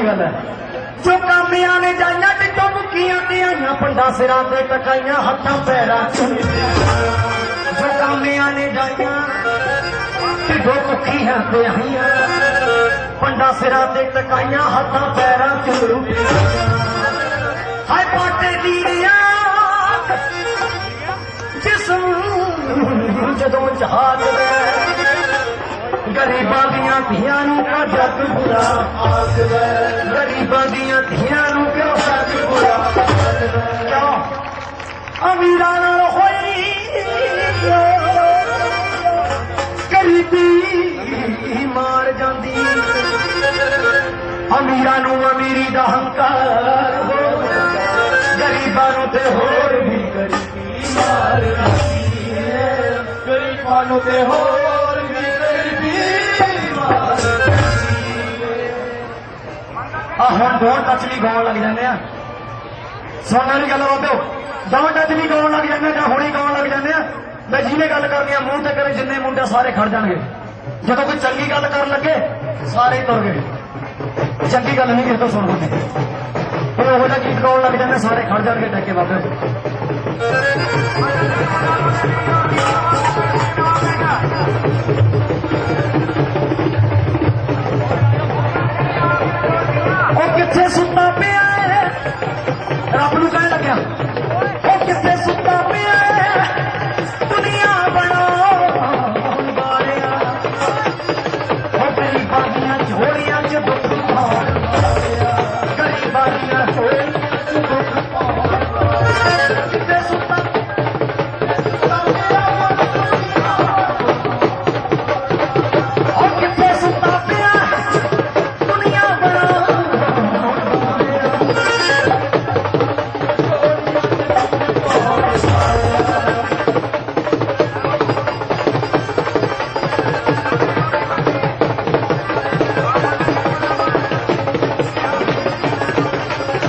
ٹکائی ہاتھوں کو پنڈا سرا سے ٹکائیاں ہاتھ پیرا چلو کی جہاز دیاں جگ برا گریباں دیا نو جگہ امیران ہوئی کریبی مار جی امیران امیری دہار گریبان ہی گریبان میں جی گل کر جنے منڈے سارے کھڑ جان گے جب کوئی چنگی گل کر لگے سارے تر گئے چنگی گل نہیں جی سن کر لگ جائے سارے کھڑ جان گے ڈی کے بارے جی سننا پہ آئے نو لوگوں لگا